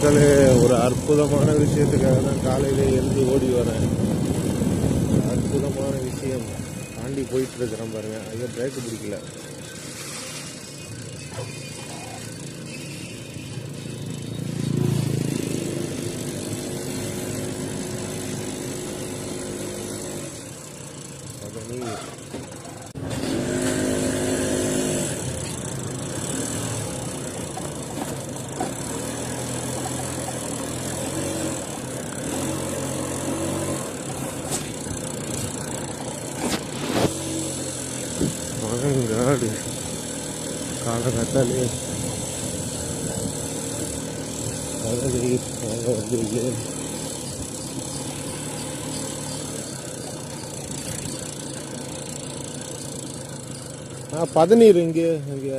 மக்களே ஒரு அற்புதமான விஷயத்துக்காக தான் காலையில் எழுந்து ஓடி வரேன். அற்புதமான விஷயம் தாண்டி போயிட்டு இருக்கிறேன் பாருங்க. ஐயோ பிரேக் பிடிக்கல. பதனி காடு. காலகட்டாலே அழகை வந்து ஆ பதநீர் இங்கே இங்கே.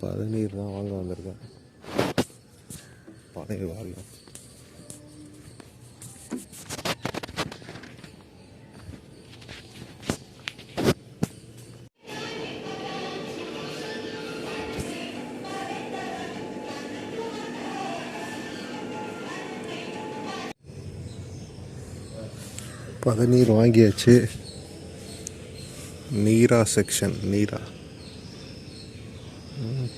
பதநீர் தான் வாங்க வந்திருக்கேன். பனை வாரியம் பதநீர் வாங்கியாச்சு. நீரா செக்ஷன் நீரா.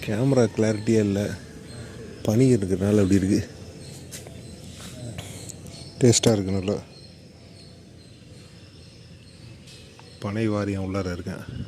கேமரா கிளாரிட்டியாக இல்லை. பனி இருக்கிறனால அப்படி இருக்குது டேஸ்ட்டாக இருக்கு நல்லா. பனை வாரியம் உள்ளார இருக்கேன்.